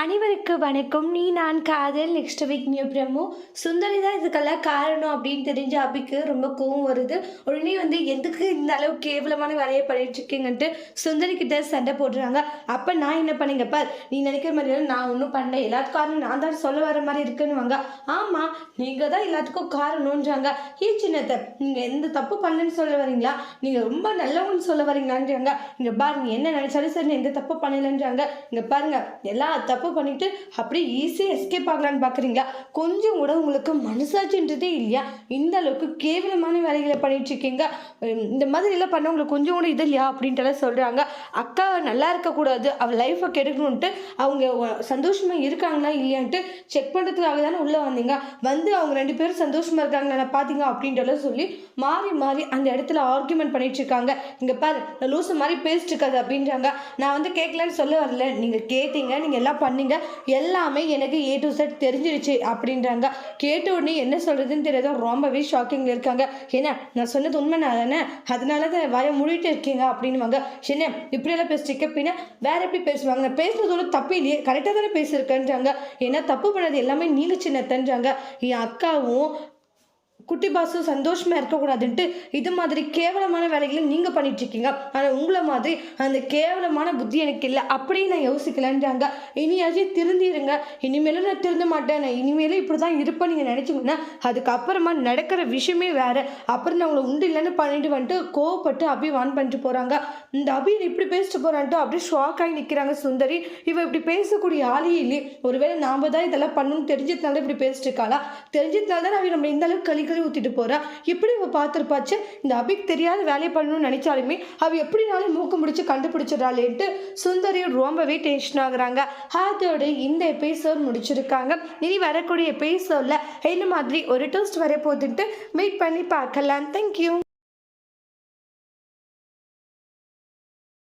அனைவருக்கு வணக்கம். நீ நான் காதல் next week new promo. Sundari தான் இதுக்கெல்லாம் காரணம் அப்படின்னு தெரிஞ்ச அபிக்கு ரொம்ப கோவம் வருது. உடனே வந்து எதுக்கு இந்த அளவு கேவலமான வேலையை பண்ணிட்டு இருக்கீங்கன்ட்டு சுந்தரி கிட்ட சண்டை போடுறாங்க. அப்போ நான் என்ன பண்ணீங்கப்பா நீ நினைக்கிற மாதிரி நான் ஒன்றும் பண்ணல. எல்லாத்துக்கும் காரணம் நான் தான் சொல்ல வர மாதிரி இருக்குன்னு வாங்க ஆமாம் நீங்கள் தான் எல்லாத்துக்கும் காரணம்ன்றாங்க. ஏ சின்னத்தை நீங்கள் எந்த தப்பு பண்ணலன்னு சொல்ல வரீங்களா? நீங்கள் ரொம்ப நல்லவங்கன்னு சொல்ல வரீங்களான்றாங்க. இங்கே பாருங்க என்ன நினைச்சாலும் சரி நான் எந்த தப்பு பண்ணலன்றாங்க. இங்கே பாருங்க எல்லா தப்பு பண்ணிட்டு அப்படியே ஈஸியாக எஸ்கேப் ஆகலான்னு பார்க்குறீங்களா கொஞ்சம் கூட உங்களுக்கு மனசாட்சின்றதே இல்லையா? இந்த அளவுக்கு கேவலமான வேலைகளை பண்ணிட்டு இருக்கீங்க. இந்த மாதிரிலாம் பண்ணவங்களுக்கு கொஞ்சம் கூட இது இல்லையா? அப்படின்ட்டுலாம் சொல்கிறாங்க அக்கா நல்லா இருக்கக்கூடாது அவள் லைஃப்பை கெடுக்கணுன்ட்டு அவங்க சந்தோஷமாக இருக்காங்களா இல்லையான்ட்டு செக் பண்ணுறதுக்காக தானே உள்ளே வந்தீங்க. வந்து அவங்க ரெண்டு பேரும் சந்தோஷமாக இருக்காங்களா பார்த்தீங்க அப்படின்றலாம் சொல்லி மாறி மாறி அந்த இடத்துல ஆர்கியூமெண்ட் பண்ணிட்டு இருக்காங்க. இங்கே பாரு நான் லூசு மாதிரி பேசிட்டு இருக்காது அப்படின்றாங்க. நான் வந்து கேட்கலன்னு சொல்ல வரல. நீங்கள் கேட்டீங்க நீங்கள் எல்லாம் பண்ணீங்க எல்லாமே எனக்கு ஏ டு செட் தெரிஞ்சிருச்சு அப்படின்றாங்க. கேட்ட உடனே என்ன சொல்கிறதுன்னு தெரியாத ரொம்பவே ஷாக்கிங்கில் இருக்காங்க. என்ன நான் சொன்னது உண்மை நான் தானே அதனால தான் வய மூடிட்டு இருக்கீங்க அப்படின்னுவாங்க. என்ன இப்படியெல்லாம் பேசிட்டு பின்ன வேற எப்படி பேசுவாங்க? நான் பேசுறது ஒன்றும் தப்பு இல்லையே. கரெக்டாக தானே பேசியிருக்கேன்றாங்க. ஏன்னா தப்பு பண்ணது எல்லாமே நீங்கள் சின்னத்தன்றாங்க. என் அக்காவும் குட்டி பாசும் சந்தோஷமாக இருக்கக்கூடாதுன்ட்டு இது மாதிரி கேவலமான வேலைகளை நீங்கள் பண்ணிகிட்ருக்கீங்க ஆனால் உங்களை மாதிரி அந்த கேவலமான புத்தி எனக்கு இல்லை அப்படியே நான் யோசிக்கலன்றாங்க. இனியாச்சும் திருந்திருங்க. இனிமேலும் நான் திருந்த மாட்டேன். நான் இனிமேலும் இப்படி தான் இருப்பேன் நீங்கள் நினச்சிங்கன்னா அதுக்கப்புறமா நடக்கிற விஷயமே வேறு. அப்புறம் நான் உங்களை உண்டு இல்லைன்னு பண்ணிட்டு வந்துட்டு கோவப்பட்டு அபி வான் பண்ணிட்டு போகிறாங்க இந்த அபி இப்படி பேசிட்டு போகிறான்ட்டு அப்படியே ஷாக் ஆகி நிற்கிறாங்க சுந்தரி. இவ இப்படி பேசக்கூடிய ஆளே இல்லை ஒருவேளை நாம் தான் இதெல்லாம் பண்ணணும்னு தெரிஞ்சதுனால இப்படி பேசிட்டு இருக்காளா? தெரிஞ்சதுனால தான் அவ நம்ம இந்த அளவுக்கு கழிக்க களி ஊற்றிட்டு போறா. எப்படி அவ பார்த்துருப்பாச்சு? இந்த அபிக் தெரியாத வேலையை பண்ணணும்னு நினைச்சாலுமே அவ எப்படினாலும் மூக்கு முடிச்சு கண்டுபிடிச்சிடறாளேன்ட்டு சுந்தரி ரொம்பவே டென்ஷன் ஆகுறாங்க. அதோடு இந்த எபிசோட் முடிச்சிருக்காங்க. இனி வரக்கூடிய எபிசோடில் என்ன மாதிரி ஒரு டோஸ்ட் வர போகுதுன்ட்டு வெயிட் பண்ணி பார்க்கலாம். தேங்க்யூ